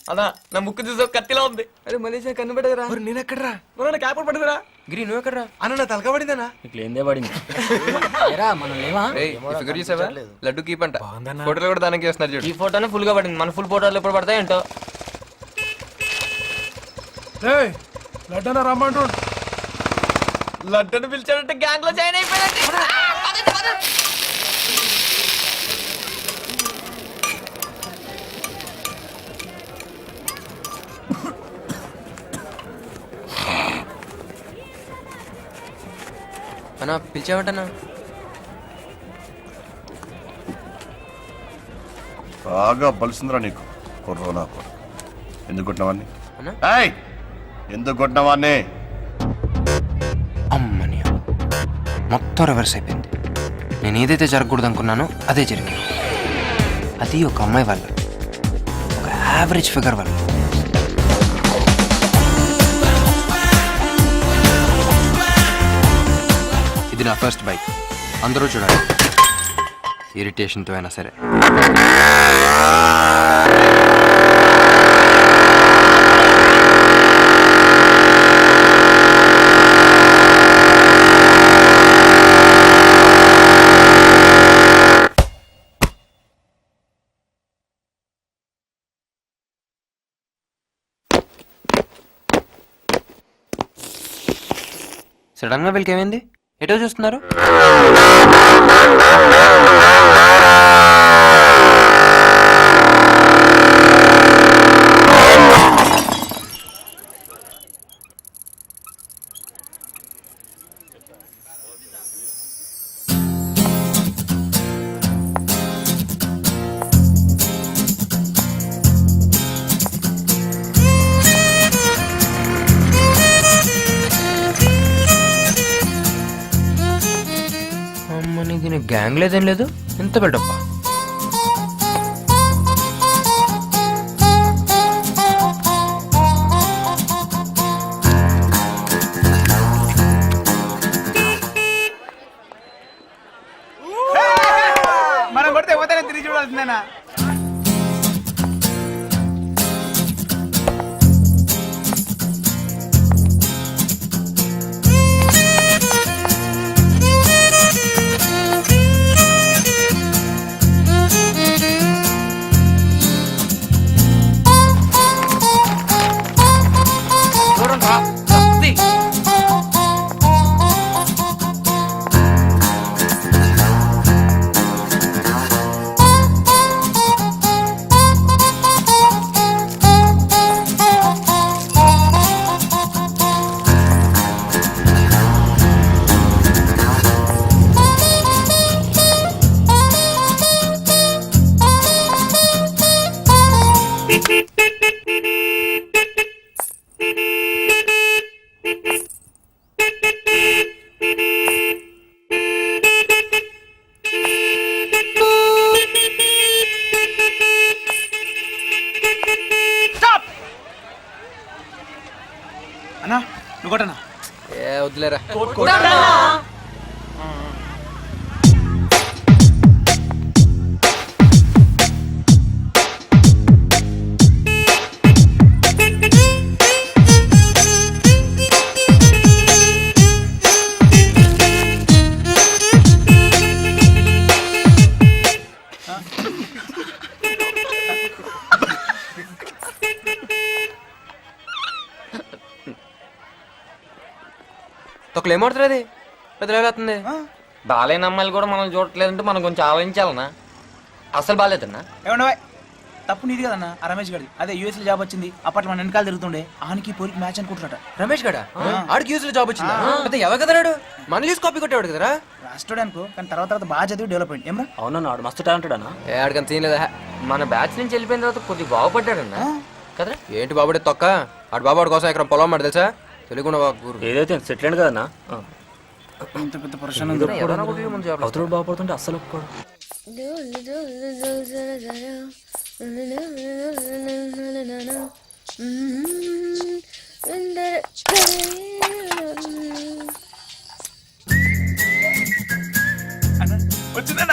అదా నా ముక్కు చూసా కత్తిలా ఉంది. అరే మలేషియా కనబడదురా మరి నేను ఎక్కడరా? నువ్వు నా క్యాప్ పడుతురా గిరి నువ్వు ఎక్కడరా? అన్న నా తలకబడిందనా నీకు లేదే పడింది. ఎరా మనం లేవా? ఫిగర్ చూసావా? లడ్డు కీప్ అంట. ఫోటోలు కూడా దానికి చేస్తున్నారు చూడు. ఈ ఫోటోనే ఫుల్గా పడింది. మన ఫుల్ ఫోటోలు ఎప్పుడు పడతాయి ఏంటో? లడ్డన రమ్మంటు లడ్డుని పిలిచాడంటే గ్యాంగ్లో జాయిన్ అయిపోయాడు అన్నా పిలిచావంటనా బాగా బలిసిందిరా నీకు కొర్రోనా కొడుకు ఎందుకు కొట్టినవాన్ని? అన్నా? ఏయ్! ఎందుకు కొట్టినవాన్ని? అమ్మని మొత్తం రివర్స్ అయిపోయింది. నేను ఏదైతే జరగకూడదు అనుకున్నానో అదే జరిగింది. అది ఒక అమ్మాయి వల్ల. ఒక యావరేజ్ ఫిగర్ వల్ల. నా ఫస్ట్ బైక్. అందరూ చూడాలి. ఇరిటేషన్తో అయినా సరే. సడన్గా వీళ్ళకి ఏమైంది ఎటో చూస్తున్నారు? అమ్మని దీని గ్యాంగ్ లేదేం? లేదు ఎంత బిల్డప్పా అన్నా నువ్వు కొట్టనా? ఏ వదిలేరా తొక్కలు ఏమడుతుంది అది. పెద్ద అవుతుంది బాలేని అమ్మాయిలు కూడా మనం చూడట్లేదంటే మనం కొంచెం ఆలోచించాలనా అసలు బాగాలేదన్నా ఏమన్నా తప్పు నీది కదన్నా ఆ రమేష్ గారి అదే యూఎస్లో జాబ్ వచ్చింది అప్పట్లో మన వెనకాల తిరుగుతుండే ఆనికి పోరికి మ్యాచ్ అనుకుంటున్నట రమేష్ గడా? ఆడికి యూస్లో జాబ్ వచ్చిందా? అయితే ఎవరు కదరాడు మన చూసి కాపీ కొట్టేవాడు కదరా? రాష్ట్రుడు అనుకో కానీ తర్వాత తర్వాత బాగా చదివి డెవలప్ అయింది. ఏమరా? అవునన్నా వాడు మస్తు టాలెంటెడ్ అన్న ఏ ఆడికంత సీన్ లేదా మన బ్యాచ్ నుంచి వెళ్ళిపోయిన తర్వాత కొద్దిగా బాగుపడ్డాడన్నా. కదరా? ఏంటి బాబుడే తొక్క? ఆడు బాబాడు కోసం ఎకరం పొలం మాట తెలుసా? తెలుగుండ బాబు ఏదైతే సెటిల్ అయ్యాడు కదన్నా ఇంత పెద్ద ప్రశ్న అవతల బాగుపడుతుంటే అస్సలు ఒప్పుకోడు. వచ్చిందన్నా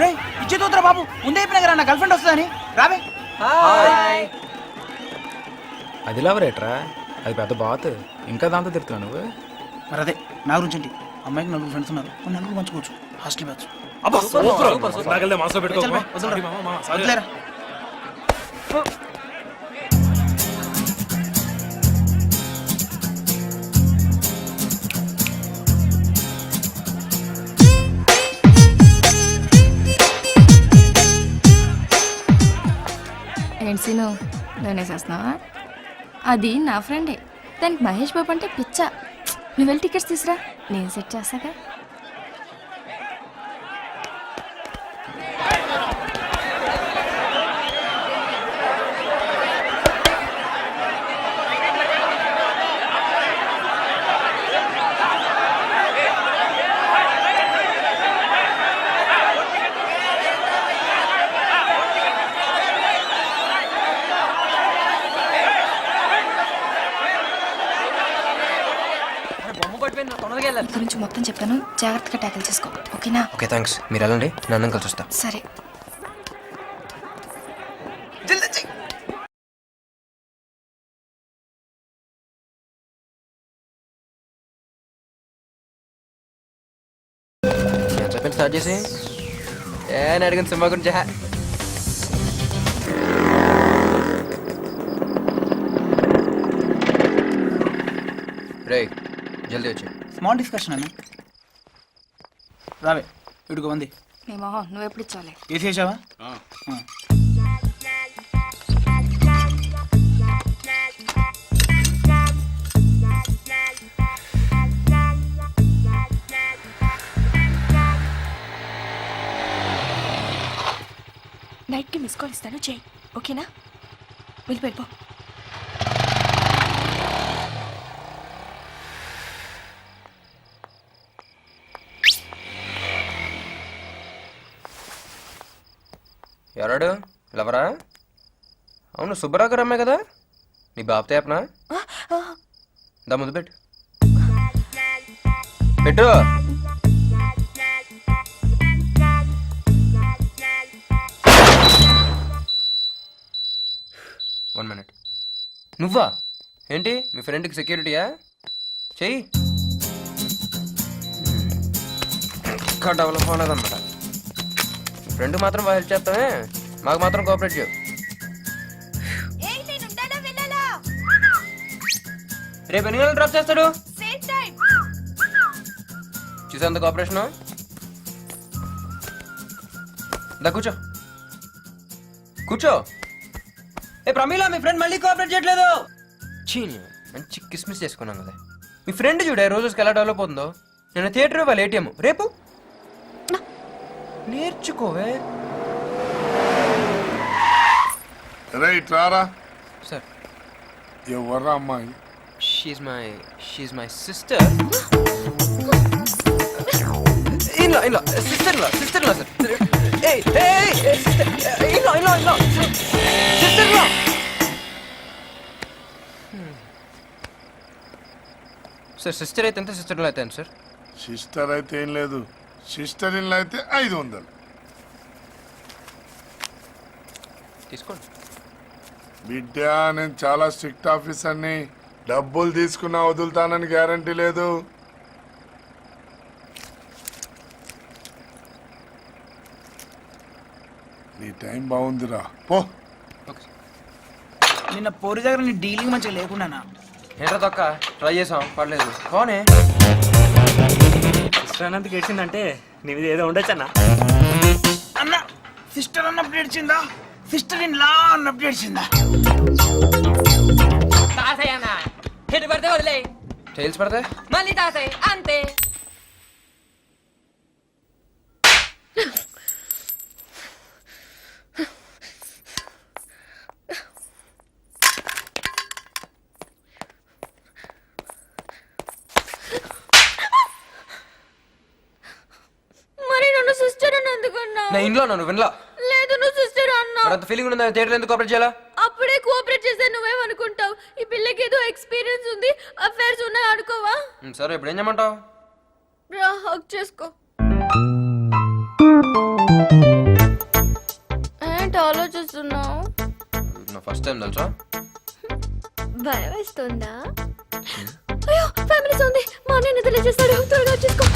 రే బాబు. ముందే చెప్పిన కదా నా గర్ల్ ఫ్రెండ్ వస్తుందని. రావే. అది లవరేట్రా అది పెద్ద బాత్. ఇంకా దాంతో తిరుగుతావు నువ్వు? మరి అదే నా గురించి ఏంటి అమ్మాయికి నలుగురు ఫ్రెండ్స్ ఉన్నారు. ఓ నలుగురు పంచుకోవచ్చు. Hostel batch. అబ్బా సూపర్. నాకెళ్ళే మనసులో పెట్టుకో చల్ బై, వదలరా. సారీ. వదిలేరా? సీను నేనేసేస్తున్నావా అది నా ఫ్రెండే. దానికి మహేష్ బాబు అంటే పిచ్చ. నువ్వు వెళ్ళి టికెట్స్ తీసురా. నేను సెట్ చేస్తాగా? నా గురించి మొత్తం చెప్తాను. జాగ్రత్తగా ట్యాకిల్ చేసుకో. ఓకేనా? ఓకే థ్యాంక్స్ మీరు వెళ్ళండి. నేను అన్నం కలిసి వస్తా. సరే. చెప్పండి స్టార్ట్ చేసి? ఏ నేను అడిగిన సినిమా గురించి. రేయ్ జల్దీ వచ్చి స్మాల్ డిస్కషన్ అన్న. రావే ఇటుకు ఉంది మేము నువ్వు ఎప్పుడు ఇచ్చావులే. వేసేసావా నైట్కి మిస్ కాల్ ఇస్తాను చేయి ఓకేనా? వెళ్ళి ఎవరాడు? లవరా? అవును సుబ్బరావు గారు అమ్మాయి కదా? నీ బాబుతో చెప్పనా? దా ముందు పెట్టు. పెట్టు. వన్ మినిట్ నువ్వా? ఏంటి? మీ ఫ్రెండ్కి సెక్యూరిటీయా చెయ్యి. ఇంకా డెవలప్ అవ్వలేదన్నమాట ఫ్రెండ్ మాత్రం బాగా హెల్ప్ చేస్తామే మాకు మాత్రం కోఆపరేట్ చేయవు రేపు ఎన్ని గంటలు డ్రాప్ చేస్తాడు? చూసేంత కోఆపరేషన్ దా కూర్చో. కూర్చో. ఏ ప్రమీల మీ ఫ్రెండ్ మళ్ళీ కోఆపరేట్ చేయట్లేదు. చీని మంచి కిస్మిస్ చేసుకున్నాం కదా. మీ ఫ్రెండ్ చూడే రోజుకి ఎలా డెవలప్ అవుతుందో. నేను థియేటర్ వాళ్ళ ఏటీఎం రేపు? నేర్చుకోవే. రైట్ రారా సార్ ఎవర్రా అమ్మాయి? She my she my sister in law in law sister in law sister in law sir ఏయ్ ఏయ్ sister in law in law in law sister in law sir sister అయితే ఎంత sister in law అయితే sir sister అయితే ఏం లేదు. Sister in అయితే ఐదు వందలు. తీసుకోండి. బిడ్డ నేను చాలా స్ట్రిక్ట్ ఆఫీసర్ని. డబ్బులు తీసుకున్నా వదులుతానని గ్యారంటీ లేదు. నీ టైం బాగుందిరా. పో. నిన్న పోరి దగ్గర నీ డీలింగ్ మంచిగా లేకుండానా ఏంట్రా తొక్క? ట్రై చేసాం పర్లేదు. పోనే. ఇష్టానంతకి ఏడ్చిందంటే నీ మీద ఏదో ఉండొచ్చన్నా. అన్న సిస్టర్ అన్న అప్డేట్ చిందా సిస్టర్ ఇన్ లా అన్న అప్డేట్ చిందా తాసయ్యనా ఎటు పడితే వదిలే. టైల్స్ పడితే మళ్ళీ తాసయ్య అంతే. మరి నన్ను సిస్టర్ అని ఎందుకన్నా నా ఇంట్లో నన్ను వినలా. సిస్టర్ అన్నా మరి అంత ఫీలింగ్ ఉందా? థియేటర్ ఎందుకు కోఆపరేట్ చేయాలా? అప్పుడే కోఆపరేట్ చేస్తే నువ్వేమనుకుంటావు? ఈ పిల్లకి ఏదో ఎక్స్పీరియన్స్ ఉంది అఫైర్స్ ఉన్నాయి అనుకోవా? సరే ఇప్పుడు ఏం చేయమంటావు? రా హక్ చేసుకో. ఏంటి ఆలోచిస్తున్నావు? నా ఫస్ట్ టైం తెలుసా? భయం వేస్తుందా అయ్యో ఫ్యామిలీ ఉంది. మా అన్నయ్య నిద్ర చేస్తాడు త్వరగా వచ్చేసుకో.